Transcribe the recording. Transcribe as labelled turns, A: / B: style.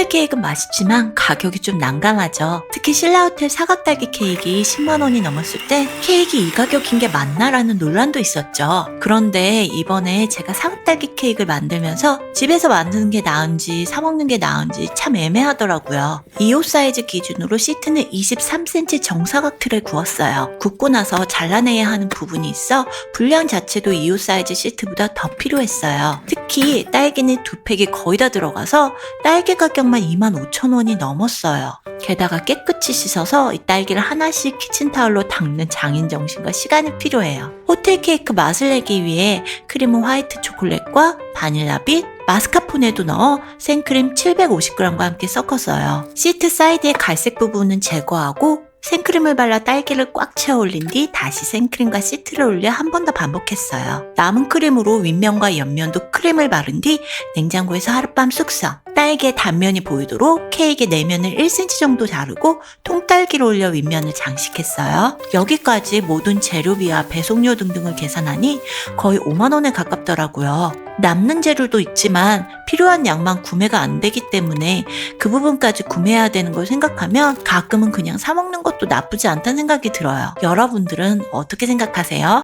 A: 호텔 케이크는 맛있지만 가격이 좀 난감하죠. 특히 신라호텔 사각딸기 케이크 10만 원이 넘었을 때 케이크 이 가격인 게 맞나라는 논란도 있었죠. 그런데 이번에 제가 사각딸기 케이크를 만들면서 집에서 만드는 게 나은지 사 먹는 게 나은지 참 애매하더라고요. 2호 사이즈 기준으로 시트는 23cm 정사각 틀을 구웠어요. 굽고 나서 잘라내야 하는 부분이 있어 분량 자체도 2호 사이즈 시트보다 더 필요했어요. 특히 딸기는 두 팩이 거의 다 들어가서 딸기 가격만 25,000원이 넘었어요. 게다가 깨끗이 씻어서 이 딸기를 하나씩 키친타올로 닦는 장인 정신과 시간이 필요해요. 호텔 케이크 맛을 내기 위해 크림은 화이트 초콜릿과 바닐라빛, 마스카포네도 넣어 생크림 750g과 함께 섞었어요. 시트 사이드의 갈색 부분은 제거하고 생크림을 발라 딸기를 꽉 채워 올린 뒤 다시 생크림과 시트를 올려 한 번 더 반복했어요. 남은 크림으로 윗면과 옆면도 크림을 바른 뒤 냉장고에서 하룻밤 숙성. 딸기의 단면이 보이도록 케이크의 내면을 1cm 정도 자르고 통딸기를 올려 윗면을 장식했어요. 여기까지 모든 재료비와 배송료 등등을 계산하니 거의 5만원에 가깝더라고요. 남는 재료도 있지만 필요한 양만 구매가 안 되기 때문에 그 부분까지 구매해야 되는 걸 생각하면 가끔은 그냥 사먹는 것도 나쁘지 않다는 생각이 들어요. 여러분들은 어떻게 생각하세요?